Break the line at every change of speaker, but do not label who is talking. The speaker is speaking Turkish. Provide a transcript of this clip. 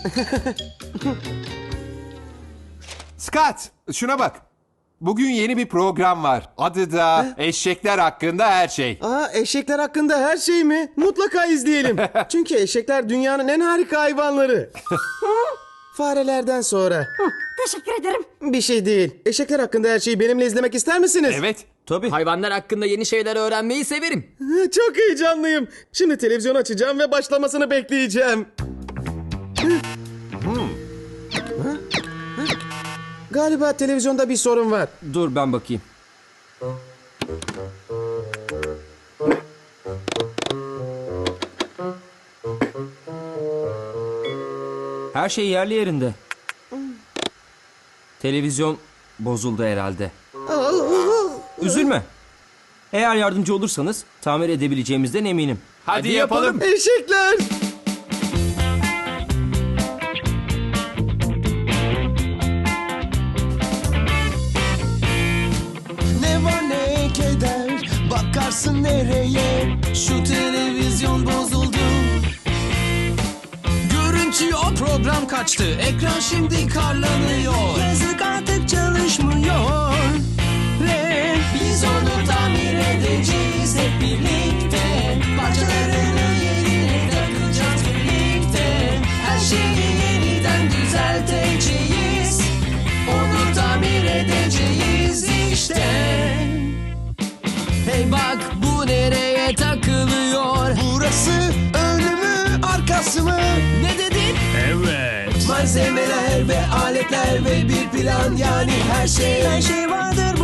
Scott, şuna bak. Bugün yeni bir program var. Adı da Eşekler Hakkında Her Şey.
Aa eşekler hakkında her şey mi? Mutlaka izleyelim. Çünkü eşekler dünyanın en harika hayvanları. Farelerden sonra.
Teşekkür ederim.
Bir şey değil. Eşekler hakkında her şeyi benimle izlemek ister misiniz?
Evet.
Tabii.
Hayvanlar hakkında yeni şeyler öğrenmeyi severim.
Çok heyecanlıyım. Şimdi televizyon açacağım ve başlamasını bekleyeceğim. Galiba televizyonda bir sorun var.
Dur ben bakayım. Her şey yerli yerinde. Televizyon bozuldu herhalde. Üzülme. Eğer yardımcı olursanız tamir edebileceğimizden eminim.
Hadi, yapalım.
Eşekler!
Var ne keder Bakarsın nereye? Şu televizyon bozuldu. Görüntü o program kaçtı. Ekran şimdi karlanıyor. Yazık artık çalışmıyor. Ve biz onu tamir edeceğiz. Hep birlikte mı Ne dedin? Evet Malzemeler ve aletler ve bir plan yani her şey Her şey vardır